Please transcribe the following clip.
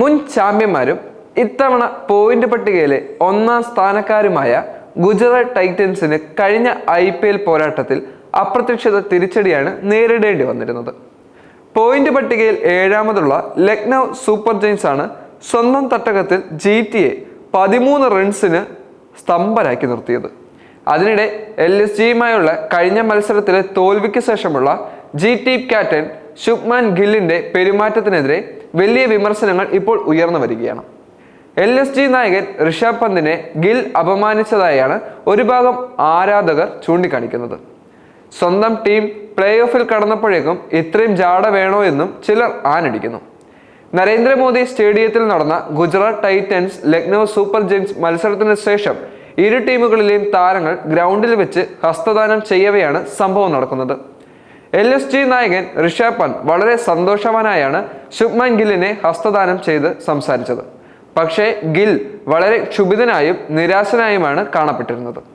മുൻ ചാമ്പ്യന്മാരും ഇത്തവണ പോയിന്റ് പട്ടികയിലെ ഒന്നാം സ്ഥാനക്കാരുമായ ഗുജറാത്ത് ടൈറ്റൻസിന് കഴിഞ്ഞ ഐ പി എൽ പോരാട്ടത്തിൽ അപ്രതീക്ഷിത തിരിച്ചടിയാണ് നേരിടേണ്ടി വന്നിരുന്നത്. പോയിന്റ് പട്ടികയിൽ ഏഴാമതുള്ള ലക്നൗ സൂപ്പർ ജെയിൻസ് ആണ് സ്വന്തം തട്ടകത്തിൽ ജി ടി എ പതിമൂന്ന് റൺസിന് സ്തംഭരാക്കി നിർത്തിയത്. അതിനിടെ എൽ എസ് ജിയുമായുള്ള കഴിഞ്ഞ മത്സരത്തിലെ തോൽവിക്ക് ശേഷമുള്ള ജി ടി ക്യാപ്റ്റൻ ശുഭ്മാൻ ഗില്ലിന്റെ പെരുമാറ്റത്തിനെതിരെ വലിയ വിമർശനങ്ങൾ ഇപ്പോൾ ഉയർന്നു വരികയാണ്. എൽ എസ് ജി നായകൻ ഋഷഭ് പന്തിനെ ഗിൽ അപമാനിച്ചതായാണ് ഒരു ഭാഗം ആരാധകർ ചൂണ്ടിക്കാണിക്കുന്നത്. സ്വന്തം ടീം പ്ലേ ഓഫിൽ കടന്നപ്പോഴേക്കും ഇത്രയും ജാട വേണോ എന്നും ചിലർ ആനടിക്കുന്നു. നരേന്ദ്രമോദി സ്റ്റേഡിയത്തിൽ നടന്ന Gujarat Titans Lucknow Super Giants മത്സരത്തിന് ശേഷം ഇരു ടീമുകളിലെയും താരങ്ങൾ ഗ്രൗണ്ടിൽ വെച്ച് ഹസ്തദാനം ചെയ്യവെയാണ് സംഭവം നടക്കുന്നത്. എൽ എസ് ജി നായകൻ ഋഷഭ് പന്ത് വളരെ സന്തോഷവാനായാണ് ശുഭ്മാൻ ഗില്ലിനെ ഹസ്തദാനം ചെയ്ത് സംസാരിച്ചത്. പക്ഷേ ഗിൽ വളരെ ക്ഷുഭിതനായും നിരാശനായുമാണ് കാണപ്പെട്ടിരുന്നത്.